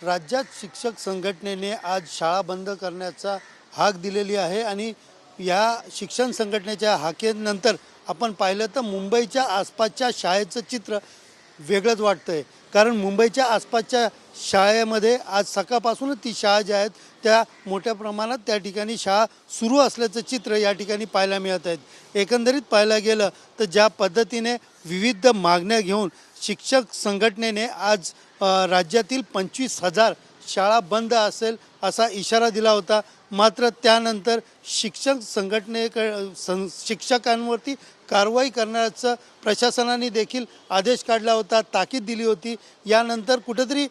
राज्यात शिक्षक संघटनेने आज शाळा बंद करण्याचा हाक दिलेली आहे आणि या शिक्षण संघटनेच्या हाकेनंतर आपण पाहिलं तर मुंबईच्या आसपासच्या शाळेचं चित्र वेगळंच वाटतं आहे कारण मुंबईच्या आसपासच्या शाळेमध्ये आज सकाळपासूनच ती शाळा ज्या आहेत त्या मोठ्या प्रमाणात त्या ठिकाणी शाळा सुरू असल्याचं चित्र या ठिकाणी पाहायला मिळत आहेत. एकंदरीत पाहायला गेलं तर ज्या पद्धतीने विविध मागण्या घेऊन शिक्षक संघटनेने आज राज्यातील पंचवीस हजार शाळा बंद असेल असा इशारा दिला होता. मात्र त्यानंतर शिक्षक संघटनेक सं शिक्षकांवरती कारवाई करण्याचं प्रशासनाने देखील आदेश काढला होता ताकीद दिली होती. यानंतर कुठंतरी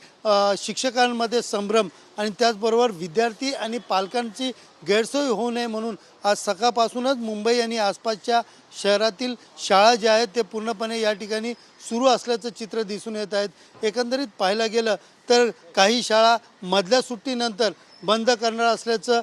शिक्षकांमध्ये संभ्रम आणि त्याचबरोबर विद्यार्थी आणि पालकांची गैरसोय होऊ नये म्हणून आज सकाळपासूनच मुंबई आणि आसपासच्या शहरातील शाळा ज्या आहेत ते पूर्णपणे या ठिकाणी सुरू असल्याचं चित्र दिसून येत आहेत एकंदरीत पाहायला गेलं तर काही शाळा मधल्या सुट्टीनंतर बंद करणार असल्याचं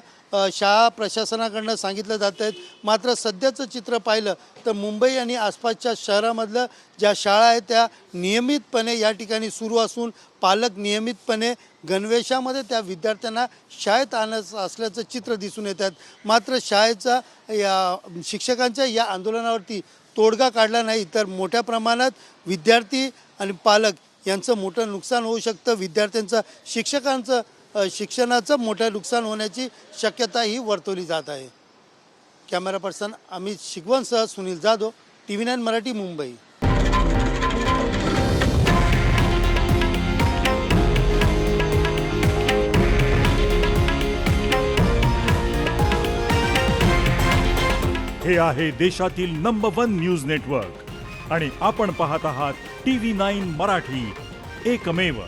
शाळा प्रशासनाकडनं सांगितलं जात आहेत मात्र सध्याचं चित्र पाहिलं तर मुंबई आणि आसपासच्या शहरामधलं ज्या शाळा आहेत त्या नियमितपणे या ठिकाणी सुरू असून पालक नियमितपणे गणवेशामध्ये त्या विद्यार्थ्यांना शाळेत आणत असल्याचं चित्र दिसून येत आहेत. मात्र शाळेचा या शिक्षकांच्या या आंदोलनावरती तोडगा काढला नाही तर मोठ्या प्रमाणात विद्यार्थी आणि पालक यांचं मोठं नुकसान होऊ शकतं. विद्यार्थ्यांचं शिक्षकांचं शिक्षणाचं मोठं नुकसान होण्याची शक्यताही वर्तवली जात आहे. Camera person Amit शिगवणसह Sunil Jadhav T V nine Marathi Mumbai. हे आहे देशातील नंबर वन न्यूज नेटवर्क आणि आपण पाहत आहात टी व्ही नाईन मराठी. एकमेव